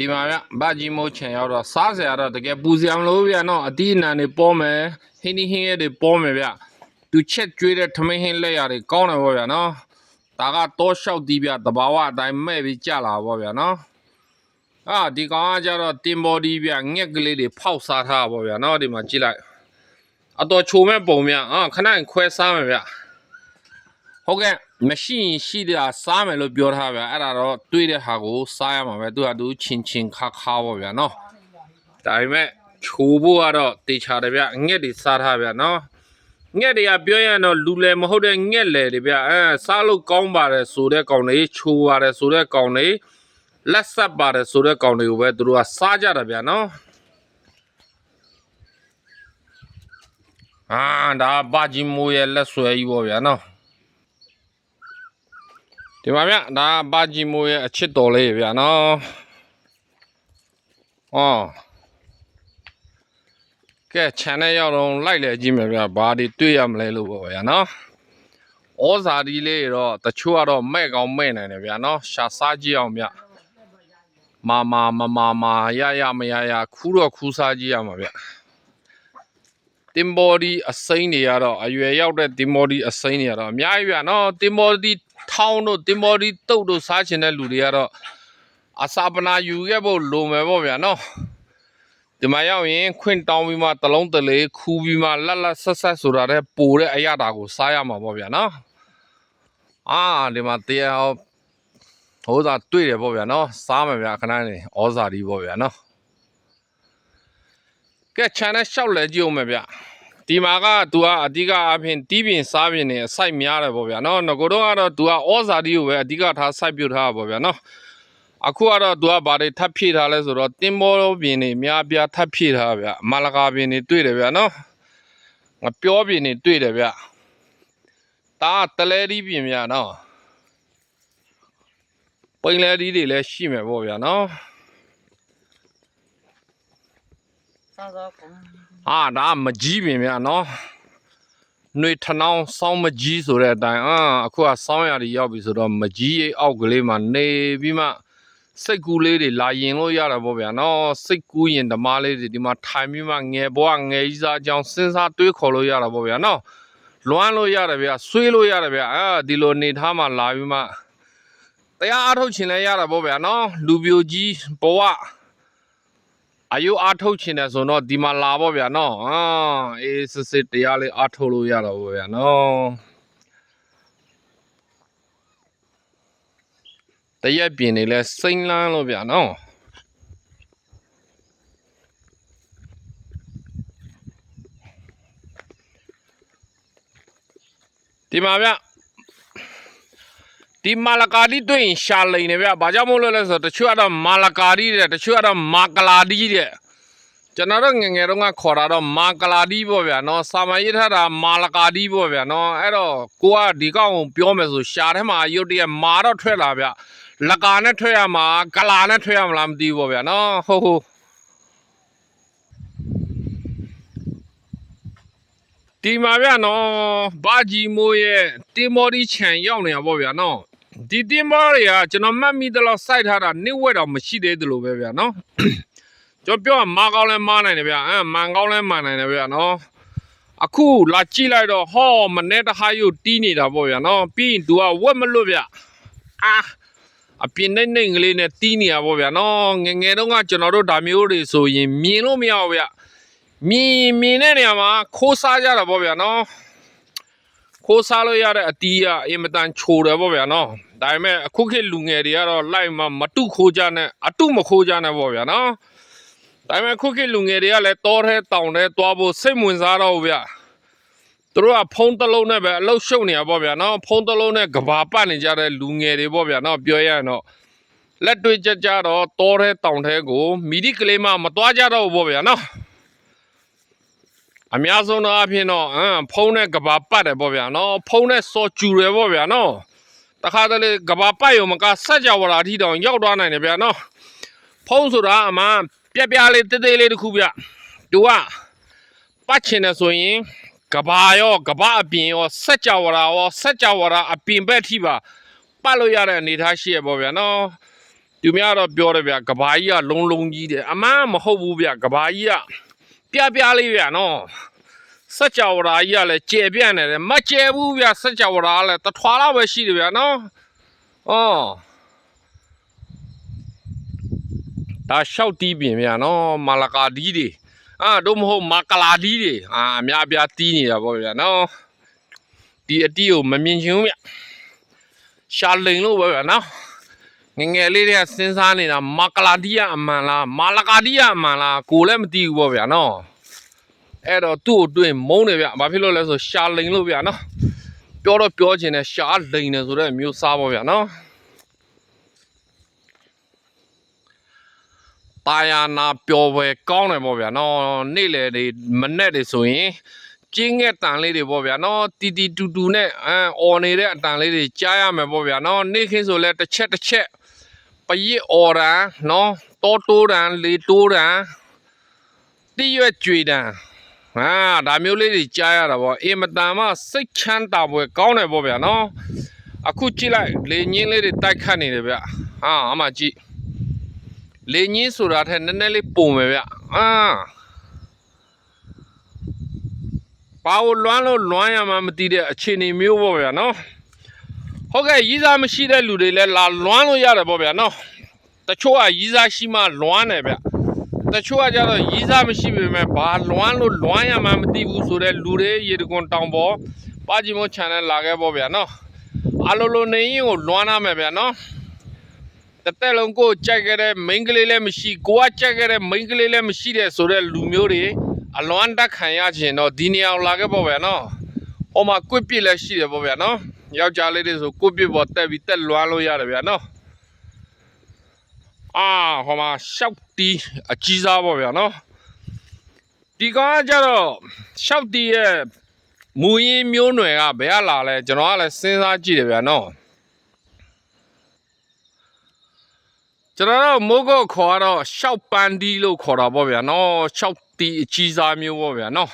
ဒီမှာဗျဗကြီးမိုးချင်ရောက်တော့စားစရာတော့တကယ်ပူစရာမလိုဗျာနော်အတီးအနံတွေပေါ်မယ်ဟင်းဒီဟင်းရဲတွေပေါ်မယ်ဗျသူချက်ကျွေးတဲ့ထမင်းဟင်းလက်ရတွေကောင်းတယ်ပေါ့ဗျာနော်ဒါကတော့လျှောက်တီးဗျတဘာဝအတိုင်းမဲ့ပြီးကြလာပေါ့ဗျာနော်အာဒီကောင်ကကြတော့တင်ဘော်ဒီဗျငှက်ကလေးတွေဖောက်စားထားတာပေါ့ဗျာနော်ဒီမှာကြည့်လိုက်အတော်ချိုမဲ့ပုံဗျအာခဏခွဲစားမယ်ဗျ ဟုတ်ကဲ့မရှိရင်ရှိတာစားမယ်လို့ပြောထားဗျအဲ့ဒါတော့တွေးတဲ့ဟာကိုစားရမှာပဲသူကသူချင်းချင်းခါခါပေါ့ဗျာနော်ဒါပေမဲ့ချိုးဖို့ကတော့တေချာတယ်ဗျငှက်တွေစားထားဗျာနော်ငှက်တွေကပြောရရင်တော့လူလည်းမဟုတ်တဲ့ငှက်လေတွေဗျအဲစားလို့ကောင်းပါတယ်ဆိုတဲ့ကောင်တွေချိုးပါတယ်ဆိုတဲ့ကောင်တွေလက်ဆက်ပါတယ်ဆိုတဲ့ကောင်တွေကိုပဲသူတို့ကစားကြတာဗျာနော်အာဒါဘာဂျီမိုးရဲ့လက်ဆွဲကြီးပေါ့ဗျာနော် ဒီမှာဗျဒါဘာဂျီမိုးရဲ့အချစ်တော်လေးဗျာနော်အော်ကဲ channel ရောက်တော့လိုက်လေကြည့်မယ်ဗျဘာတွေတွေ့ရမလဲလို့ပေါ့ဗျာနော်ဩဇာဒီလေးတော့တချို့ကတော့မဲ့ကောင်းမဲ့နိုင်တယ်ဗျာနော်ရှာစားကြည့်အောင်ဗျမာမာမမာမာရရမရရခူးတော့ခူးစားကြည့်ရမှာဗျ တင်ဘော်ဒီအစိမ့်တွေကတော့အရွယ်ရောက်တဲ့တင်ဘော်ဒီအစိမ့်တွေကတော့အများကြီးဗျာနော်တင်ဘော်ဒီထောင်းတို့တင်ဘော်ဒီတုတ်တို့စားချင်တဲ့လူတွေကတော့အစာပနာယူခဲ့ဖို့လိုမယ်ပေါ့ဗျာနော်ဒီမှာရောက်ရင်ခွင့်တောင်းပြီးမှတလုံးတလေခူးပြီးမှလက်လက်ဆက်ဆက်ဆိုတာတဲ့ပိုတဲ့အရာတာကိုစားရမှာပေါ့ဗျာနော်အာဒီမှာတရားဟိုးသာတွေ့တယ်ပေါ့ဗျာနော်စားမယ်ဗျာခဏနေဩဇာဒီပေါ့ဗျာနော် ကဲ channel ရှောက်လဲကြည့်အောင်မယ်ဗျဒီမှာက तू ကအဓိကအဖြစ်တီးပင်စားပင်နေအစိုက်များတယ်ပေါ့ဗျာနော်ငကိုတော့ကတော့ तू ကဩဇာဒီကိုပဲအဓိကထားစိုက်ပြုတ်ထားတာပေါ့ဗျာနော်အခုကတော့သူကဘာတွေထပ်ဖြည့်ထားလဲဆိုတော့တင်းမောပင်တွေများပြားထပ်ဖြည့်ထားဗျမလကာပင်တွေတွေ့တယ်ဗျနော်ငါပြောပင်တွေတွေ့တယ်ဗျဒါကတလဲဒီပင်ဗျနော်ပိန်လဲဒီတွေလည်းရှိမယ်ပေါ့ဗျာနော် စားတော့ကုန်အာဒါကမကြီးပင်ဗျနော်နှွေထနောင်းစောင်းမကြီးဆိုတဲ့အတိုင်းအာအခုကစောင်းရည်ရောက်ပြီဆိုတော့မကြီးရဲ့အောက်ကလေးမှာနေပြီးမှစိတ်ကူးလေးတွေလာရင်လို့ရတာပေါ့ဗျာနော်စိတ်ကူးရင်ဓမားလေးတွေဒီမှာထိုင်ပြီးမှငယ်ဘွားငယ်ကြီးစားအကြောင်းစဉ်းစားတွေးခေါ်လို့ရတာပေါ့ဗျာနော်လွမ်းလို့ရတယ်ဗျာဆွေးလို့ရတယ်ဗျာအာဒီလိုနေထားမှလာပြီးမှတရားအားထုတ်ချင်လဲရတာပေါ့ဗျာနော်လူပြိုကြီးဘဝ အယုအားထုတ်ချင်တယ်ဆိုတော့ဒီမှာလာပေါ့ဗျာနော်အာအေးစစ်စစ်တရားလေးအားထုတ်လို့ရတာပေါ့ဗျာနော်တရက်ပြင်နေလဲစိမ့်လန်းလို့ဗျာနော်ဒီမှာဗျ ဒီမာလကာဒီတွေ့ရင်ရှာလိန်နေဗျဘာကြောင့်မို့လို့လဲဆိုတော့တချို့ကတော့မာလကာဒီတဲ့တချို့ကတော့မာကလာဒီတဲ့ကျွန်တော်တို့ငယ်ငယ်တုန်းကခေါ်တာတော့မာကလာဒီပေါ့ဗျာနော်စာမရေးထားတာမာလကာဒီပေါ့ဗျာနော်အဲ့တော့ကိုကဒီကောင်ကိုပြောမယ်ဆိုရှာထဲမှာရုတ်တရက်မာတော့ထွက်လာဗျလကာနဲ့ထွက်ရမှာကလာနဲ့ထွက်ရမလားမသိဘူးပေါ့ဗျာနော်ဟုတ်ဟုတ်ဒီမှာဗျာနော်ဘာကြီးမိုးရဲ့တင်မော်ဒီချန်ရောက်နေတာပေါ့ဗျာနော် ဒီတင်မော်တွေကကျွန်တော်မှတ်မိသလောက်စိုက်ထားတာနှစ်ဝက်တော့မရှိသေးသလိုပဲဗျာနော်ကျွန်တော်ပြောရမာကောင်းလဲမားနိုင်တယ်ဗျာအဲမန်ကောင်းလဲမန်နိုင်တယ်ဗျာနော်အခုလာကြည့်လိုက်တော့ဟောမနေ့တခါယူတီးနေတာပေါ့ဗျာနော်ပြီးရင် तू ကဝက်မလွတ်ဗျာအာအပြင်းနဲ့နှိမ်ကလေးနဲ့တီးနေရပါဗျာနော်ငယ်ငယ်တုန်းကကျွန်တော်တို့ဒါမျိုးတွေဆိုရင်မြင်လို့မရဘူးဗျမြင်မြင်တဲ့နေရာမှာခိုးစားကြတာပေါ့ဗျာနော်ခိုးစားလို့ရတဲ့အတီးကအင်မတန်ချိုတယ်ပေါ့ဗျာနော် ဒါပေမဲ့အခုခေတ်လူငယ်တွေကတော့လိုက်မှမတုခိုးကြနဲ့အတုမခိုးကြနဲ့ပေါ့ဗျာနော်ဒါပေမဲ့အခုခေတ်လူငယ်တွေကလည်းတောထဲတောင်ထဲသွားဖို့စိတ်ဝင်စားတော့ဘူးဗျာသူတို့ကဖုံးတစ်လုံးနဲ့ပဲအလုတ်ရှုပ်နေရပေါ့ဗျာနော်ဖုံးတစ်လုံးနဲ့ကဘာပတ်နေကြတဲ့လူငယ်တွေပေါ့ဗျာနော်ပြောရရင်တော့လက်တွေ့ကြကြတော့တောထဲတောင်ထဲကိုမီဒီကလေးမမသွားကြတော့ဘူးပေါ့ဗျာနော်အများဆုံးတော့အဖြစ်တော့အမ်ဖုံးနဲ့ကဘာပတ်တယ်ပေါ့ဗျာနော်ဖုံးနဲ့စော်ကျူတယ်ပေါ့ဗျာနော် တခါတလေကဘာပတ်ရုံမကစက်ကြဝဠာအထိတောင်ရောက်သွားနိုင်တယ်ဗျာနော်ဖုံးဆိုတာအမှပြက်ပြလေးတေးသေးလေးတစ်ခုဗျသူကပတ်ချင်တယ်ဆိုရင်ကဘာရောကဘာအပြင်ရောစက်ကြဝဠာရောစက်ကြဝဠာအပြင်ဘက်ထိပါပတ်လို့ရတဲ့အနေအထားရှိရပေါ့ဗျာနော်သူများတော့ပြောတယ်ဗျကဘာကြီးကလုံလုံကြီးတယ်အမှန်မဟုတ်ဘူးဗျကဘာကြီးကပြပြလေးဗျနော် စัจ java ရာကြီးကလည်းကျယ်ပြန့်နေတယ်မကျယ်ဘူးဗျစัจ java ရာကလည်းတထွာလောက်ပဲရှိတယ်ဗျနော်ဩဒါလျှောက်တီးပြင်ဗျနော်မာလကာဒီတွေအာတို့မဟုတ်မာကလာဒီတွေအာအများအပြားတီးနေတာပေါ့ဗျာနော်ဒီအတီးကိုမမြင်ချင်ဘူးဗျရှာလိန်လို့ပဲဗျာနော်ငယ်ငယ်လေးတွေကစဉ်းစားနေတာမာကလာဒီယာအမှန်လားမာလကာဒီယာအမှန်လားကိုလည်းမသိဘူးပေါ့ဗျာနော် အဲ့တော့သူ့ကိုတွေ့မုန်းတယ်ဗျဘာဖြစ်လို့လဲဆိုရှာလိန်လို့ဗျာနော်ပြောတော့ပြောချင်တယ်ရှာလိန်တယ်ဆိုတော့မျိုးစားပေါ့ဗျာနော်တာယာနာပျော်ပွဲကောင်းတယ်ပေါ့ဗျာနော်နေ့လေတွေမနဲ့တွေဆိုရင်ကျင်းငက်တန်လေးတွေပေါ့ဗျာနော်တီတီတူတူနဲ့အမ်អော်နေတဲ့အတန်လေးတွေကြားရမယ်ပေါ့ဗျာနော်နေ့ခင်းဆိုလဲတစ်ချက်တစ်ချက်ပရစ်အော်ရန်နော်တောတိုးရန်လေတိုးရန်တိရွက်ကြွေတန် ဟာဒါမျိုးလေးတွေကြားရတာပေါ့အင်မတန်မှစိတ်ချမ်းသာပွဲကောင်းတယ်ပေါ့ဗျာနော်အခုကြည့်လိုက်လေညင်းလေးတွေတိုက်ခတ်နေတယ်ဗျဟာအမှကြည့်လေညင်းဆိုတာထက်နည်းနည်းလေးပုံမယ်ဗျအာပါဝလွမ်းလို့လွမ်းရမှမသိတဲ့အခြေအနေမျိုးပေါ့ဗျာနော်ဟုတ်ကဲ့ရီးစားမရှိတဲ့လူတွေလည်းလာလွမ်းလို့ရတယ်ပေါ့ဗျာနော်တချို့ကရီးစားရှိမှလွမ်းတယ်ဗျ တချို့ကကြတော့ရီးစားမရှိပေမဲ့ဘာလွမ်းလို့လွမ်းရမှမသိဘူးဆိုတဲ့လူတွေရေတကွန်တောင်ပေါ်ပါဂျီမို channel လာခဲ့ပေါ့ဗျာနော်အလိုလိုနေရင်ကိုလွမ်းနာမယ်ဗျာနော်တစ်သက်လုံးကိုကြိုက်ခဲ့တဲ့ main ကလေးလည်းမရှိကိုကကြိုက်ခဲ့တဲ့ main ကလေးလည်းမရှိတဲ့ဆိုတဲ့လူမျိုးတွေအလွမ်းတက်ခံရခြင်းတော့ဒီနေရာကိုလာခဲ့ပေါ့ဗျာနော်ဟိုမှာကွစ်ပြစ်လည်းရှိတယ်ပေါ့ဗျာနော်ယောက်ျားလေးတွေဆိုကိုယ့်ပြစ်ပေါ်တက်ပြီးတက်လွားလို့ရတယ်ဗျာနော်အာဟိုမှာရှောက် တီအကြီးစားပေါ့ဗျာနော်ဒီကောင်ကကြတော့ရှောက်တီရဲ့မူရင်းမျိုးနွယ်ကဘယ်ကလာလဲကျွန်တော်ကလည်းစဉ်းစားကြည့်တယ်ဗျာနော်ကျွန်တော်တို့မိုးကုတ်ခေါ်တော့ရှောက်ပန်ဒီလို့ခေါ်တာပေါ့ဗျာနော်ရှောက်တီအကြီးစားမျိုးပေါ့ဗျာနော်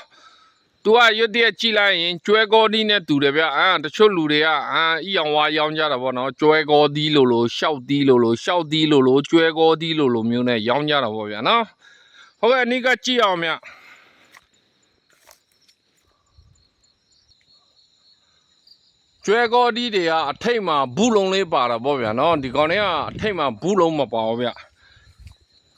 तू ကရွတ်တရက်ကြည့်လိုက်ရင်ကျွဲကောဒီနဲ့တူတယ်ဗျအာတချို့လူတွေကအာအီအောင်ဝါရောင်းကြတာပေါ့နော်ကျွဲကောဒီလို့လို့ရှောက်ဒီလို့လို့ရှောက်ဒီလို့လို့ကျွဲကောဒီလို့လို့မျိုးနဲ့ရောင်းကြတာပေါ့ဗျာနော်ဟုတ်ကဲ့အနိကကြည့်အောင်ဗျကျွဲကောဒီတွေကအထိတ်မှာဘူးလုံးလေးပါတာပေါ့ဗျာနော်ဒီကောင်တွေကအထိတ်မှာဘူးလုံးမပါဘူးဗျ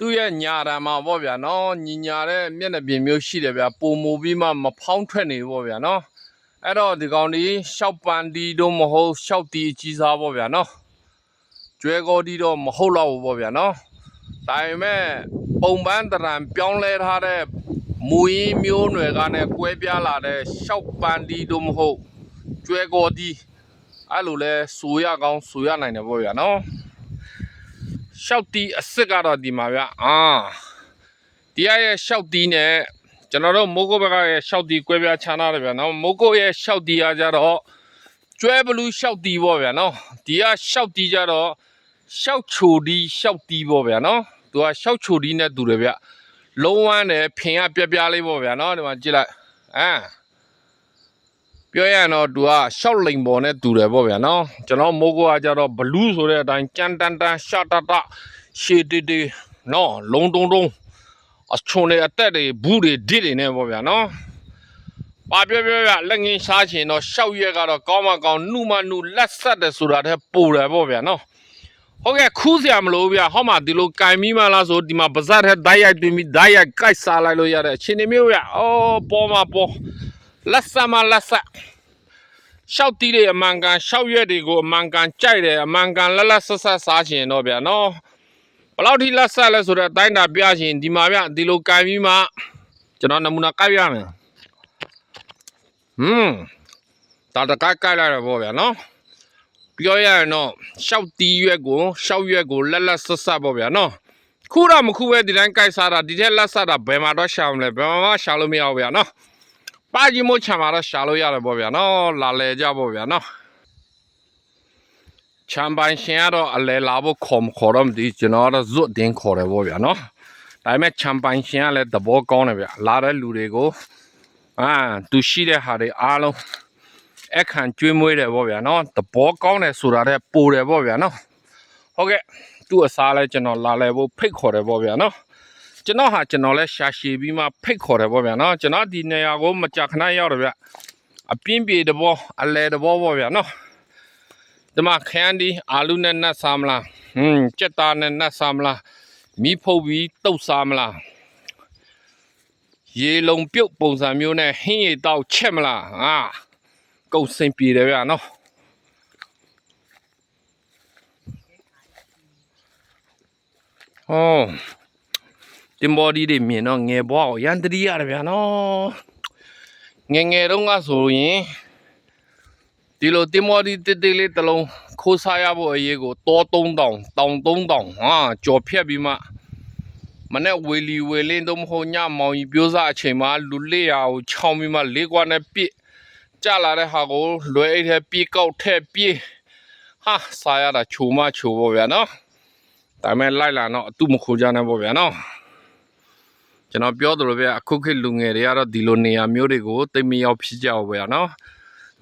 သူ့ရဲ့ညာတံမှာပေါ့ဗျာနော်ညီညာတဲ့မျက်နှာပြင်မျိုးရှိတယ်ဗျာပုံမူပြီးမှမဖောင်းထွက်နေပေါ့ဗျာနော်အဲ့တော့ဒီကောင်ဒီရှောက်ပန်ဒီတို့မဟုတ်ရှောက်တီအကြီးစားပေါ့ဗျာနော်ကျွဲကောဒီတော့မဟုတ်တော့ဘူးပေါ့ဗျာနော်ဒါပေမဲ့ပုံပန်းတရံပြောင်းလဲထားတဲ့မူရင်းမျိုးနွယ်ကနဲ့ကွဲပြားလာတဲ့ရှောက်ပန်ဒီတို့မဟုတ်ကျွဲကောဒီအဲ့လိုလဲဆိုရကောင်းဆိုရနိုင်တယ်ပေါ့ဗျာနော် ရှောက်တီအစ်စ်ကတော့ဒီမှာဗျအာဒီရရဲ့ရှောက်တီနဲ့ကျွန်တော်တို့မိုးကုတ်ဘက်ကရဲ့ရှောက်တီကွဲပြားခြားနာတယ်ဗျာနော်မိုးကုတ်ရဲ့ရှောက်တီကကြတော့ကျွဲဘလူးရှောက်တီပေါ့ဗျာနော်ဒီကရှောက်တီကြတော့ရှောက်ချိုဒီရှောက်တီပေါ့ဗျာနော်သူကရှောက်ချိုဒီနဲ့တူတယ်ဗျလုံးဝနဲ့ဖင်ကပြပြလေးပေါ့ဗျာနော်ဒီမှာကြည့်လိုက်အာ ပြောရရင်တော့သူကရှောက်လိန်ပေါ်နဲ့တူတယ်ပေါ့ဗျာနော်ကျွန်တော်မိုးကုတ်ကကြတော့ဘလူးဆိုတဲ့အတိုင်းကြမ်းတန်တန်ရှာတတရှေတေတေနော်လုံးတုံတုံအချုံတွေအသက်တွေဘူးတွေဒစ်တွေနဲ့ပေါ့ဗျာနော်ပါပြောပြောပြလက်ငင်းစားချင်တော့ရှောက်ရက်ကတော့ကောင်းမကောင်းနှုမနှုလက်ဆက်တယ်ဆိုတာတည်းပိုတယ်ပေါ့ဗျာနော်ဟုတ်ကဲ့ခူးစရာမလိုဘူးဗျဟောမှာဒီလိုကင်မိမလားဆိုဒီမှာပါဇက်ထဲဓာတ်ရိုက်တွင်ပြီးဓာတ်ရိုက်ကိုက်စားလိုက်လို့ရတဲ့အခြေအနေမျိုးဗျအော်ပေါ်မှာပေါ် လက်ဆက်မလက်ဆက်ရှောက်တီးတွေအမှန်ကန်ရှောက်ရွက်တွေကိုအမှန်ကန်ကြိုက်တယ်အမှန်ကန်လက်လက်ဆက်ဆက်စားချင်တော့ဗျာနော်ဘယ်လောက်ထိလက်ဆက်လဲဆိုတော့အတိုင်းတာပြချင်ဒီမှာဗျဒီလိုကန်ပြီးမှကျွန်တော်နမူနာကိုက်ရမယ်ဟွန်းဒါတကိုက်ကိုက်လိုက်ရပေါ့ဗျာနော်ပြောရရင်တော့ရှောက်တီးရွက်ကိုရှောက်ရွက်ကိုလက်လက်ဆက်ဆက်ပေါ့ဗျာနော်ခုတော့မခုပဲဒီတိုင်းကိုက်စားတာဒီထက်လက်ဆက်တာဘယ်မှာတော့ရှာမလဲဘယ်မှာမှရှာလို့မရဘူးဗျာနော် ပါကြီးမို့ချံမှာတော့ရှာလို့ရတယ်ပေါ့ဗျာနော်လာလဲကြပေါ့ဗျာနော်ချမ်ပိုင်ရှင်ကတော့အလဲလာဖို့ခေါ်မခေါ်တော့မသိကျွန်တော်ကတော့ဇွတ်တင်းခေါ်တယ်ပေါ့ဗျာနော်ဒါပေမဲ့ချမ်ပိုင်ရှင်ကလည်းသဘောကောင်းတယ်ဗျာလာတဲ့လူတွေကိုအာသူရှိတဲ့ဟာတွေအားလုံးအခန့်ကျွေးမွေးတယ်ပေါ့ဗျာနော်သဘောကောင်းတယ်ဆိုတာတဲ့ပိုတယ်ပေါ့ဗျာနော်ဟုတ်ကဲ့သူ့အစားလဲကျွန်တော်လာလဲဖို့ဖိတ်ခေါ်တယ်ပေါ့ဗျာနော် ကျွန်တော်ဟာကျွန်တော်လဲရှာရှည်ပြီးမှဖိတ်ခေါ်တယ်ပေါ့ဗျာနော်ကျွန်တော်ဒီနေရာကိုမကြခဏရောက်တယ်ဗျအပြင်းပြေတဘောအလဲတဘောပေါ့ဗျာနော်ဒီမှာခန်းဒီအာလူနဲ့နတ်စားမလားဟွန်းကြက်သားနဲ့နတ်စားမလားမီးဖုတ်ပြီးတုတ်စားမလားရေလုံးပြုတ်ပုံစံမျိုးနဲ့ဟင်းရည်တောက်ချက်မလားဟာကုတ်စင်ပြေတယ်ဗျာနော်ဟော တင်ဘော်ဒီတွေမြင်တော့ငယ်ဘွားကိုရန်တရီရတယ်ဗျာနော်ငယ်ငယ်တုန်းကဆိုရင်ဒီလိုတင်ဘော်ဒီတိတိလေးတစ်လုံးခိုးစားရဖို့အရေးကိုတော3000တောင်3000ဟာကြော်ဖြတ်ပြီးမှမနဲ့ဝေလီဝေလင်းတော့မဟုတ်ညမောင်ကြီးပြိုးစားအချိန်မှာလူလေးရာကိုချောင်းပြီးမှလေးကွာနဲ့ပြစ်ကြလာတဲ့ဟာကိုလွယ်အိတ်ထဲပြေးကောက်ထဲပြေးဟာစားရတာချိုမချိုပေါ့ဗျာနော်ဒါပေမဲ့လိုက်လာတော့အတုမခိုးကြနဲ့ပေါ့ဗျာနော် ကျွန်တော်ပြောသလိုဗျအခုခေတ်လူငယ်တွေကတော့ဒီလိုနေရာမျိုးတွေကိုသိပ်မရောက်ဖြစ်ကြဘူးဗျာနော်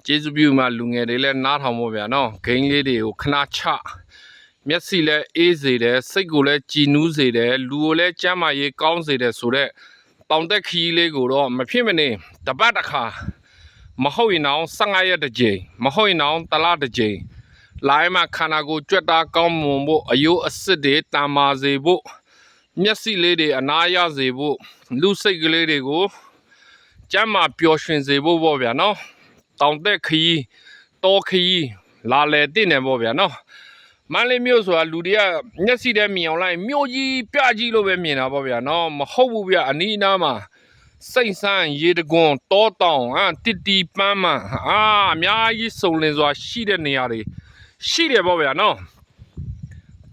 ကျေးဇူးပြုမှလူငယ်တွေလည်းနားထောင်ဖို့ဗျာနော်ဂိမ်းလေးတွေကိုခဏချမျက်စိလည်းအေးစေတယ်စိတ်ကိုလည်းကြည်နူးစေတယ်လူကိုလည်းကျမ်းမာရေးကောင်းစေတယ်ဆိုတော့တောင်တက်ခီးလေးကိုတော့မဖြစ်မနေတပတ်တစ်ခါမဟုတ်ရင်တော့15ရက်တစ်ကြိမ်မဟုတ်ရင်တော့တစ်လတစ်ကြိမ်လိုင်းမှာခန္ဓာကိုယ်ကြွက်တာကောင်းမွန်ဖို့အယိုးအစစ်တွေတန်မာစေဖို့ မျက်စိလေးတွေအနာရစေဖို့လူစိတ်ကလေးတွေကိုကျမ်းမာပျော်ရွှင်စေဖို့ပေါ့ဗျာနော်တောင်တက်ခရီးတောခရီးလာလေတင့်နေပေါ့ဗျာနော်မန္တလေးမြို့ဆိုတာလူတွေကမျက်စိထဲမြင်အောင်လိုက်မြို့ကြီးပြကြီးလို့ပဲမြင်တာပေါ့ဗျာနော်မဟုတ်ဘူးဗျာအနီးအနားမှာစိတ်ဆန်းရေတကွန်တောတောင်ဟာတစ်တီပန်းမှအာအများကြီးစုံလင်စွာရှိတဲ့နေရာတွေရှိတယ်ပေါ့ဗျာနော်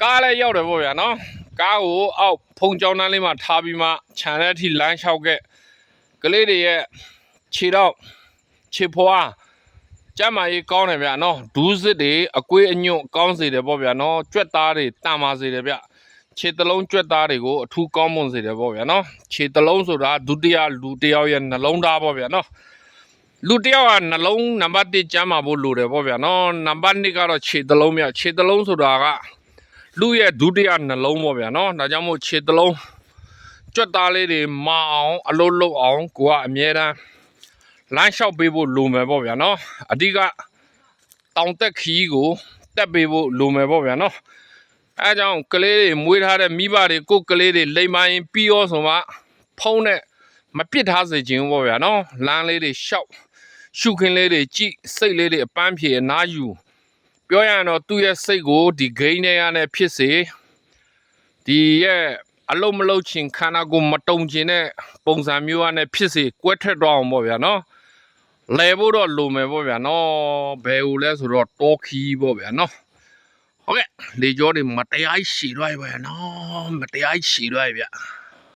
ကားလည်းရောက်တယ်ပေါ့ဗျာနော် ကားကိုအောက်ဖုံကြောင်းတန်းလေးမှာထားပြီးမှခြံတဲ့အထိလမ်းလျှောက်ခဲ့ကလေးတွေရဲ့ခြေတော့ခြေဖွားကျမ်းမာရေးကောင်းတယ်ဗျာနော်ဒူးစစ်တွေအကွေးအညွန့်ကောင်းစေတယ်ပေါ့ဗျာနော်ကြွက်သားတွေတန်ပါစေတယ်ဗျခြေတလုံးကြွက်သားတွေကိုအထူးကောင်းမွန်စေတယ်ပေါ့ဗျာနော်ခြေတလုံးဆိုတာဒုတိယလူတစ်ယောက်ရဲ့နှလုံးသားပေါ့ဗျာနော်လူတစ်ယောက်ကနှလုံးနံပါတ်1ကျမ်းမာဖို့လိုတယ်ပေါ့ဗျာနော်နံပါတ်2ကတော့ခြေသလုံးမြခြေသလုံးဆိုတာက လူရဲ့ဒုတိယနှလုံးပေါ့ဗျာနော်ဒါကြောင့်မို့ခြေသလုံးကြွက်သားလေးတွေမအောင်အလုံးလုံးအောင်ကိုကအမြဲတမ်းလမ်းလျှောက်ပေးဖို့လိုမယ်ပေါ့ဗျာနော်အဓိကတောင်တက်ခီးကိုတက်ပေးဖို့လိုမယ်ပေါ့ဗျာနော်အဲဒါကြောင့်ကလေးတွေမွေးထားတဲ့မိဘတွေကိုယ်ကလေးတွေလိမ်မာရင်ပြီးရောဆိုမှဖုံးနဲ့မပစ်ထားစေခြင်းဘူးပေါ့ဗျာနော်လမ်းလေးတွေရှောက်ရှုခင်းလေးတွေကြည့်စိတ်လေးတွေအပန်းဖြေအနားယူ ပြောရရင်တော့သူ့ရဲ့စိတ်ကိုဒီဂိမ်းထဲရနဲ့ဖြစ်စေဒီရဲ့အလုံးမလုံးချင်ခန္ဓာကိုယ်မတုံချင်တဲ့ပုံစံမျိုးရနဲ့ဖြစ်စေကွဲထက်တော့အောင်ပေါ့ဗျာနော်လဲဖို့တော့လိုမယ်ပေါ့ဗျာနော်ဘယ်ဦးလဲဆိုတော့တောခီးပေါ့ဗျာနော်ဟုတ်ကဲ့လေကြောတွေမတရားကြီးရှည်သွားပြီဗျာနော်မတရားကြီးရှည်သွားပြီဗျ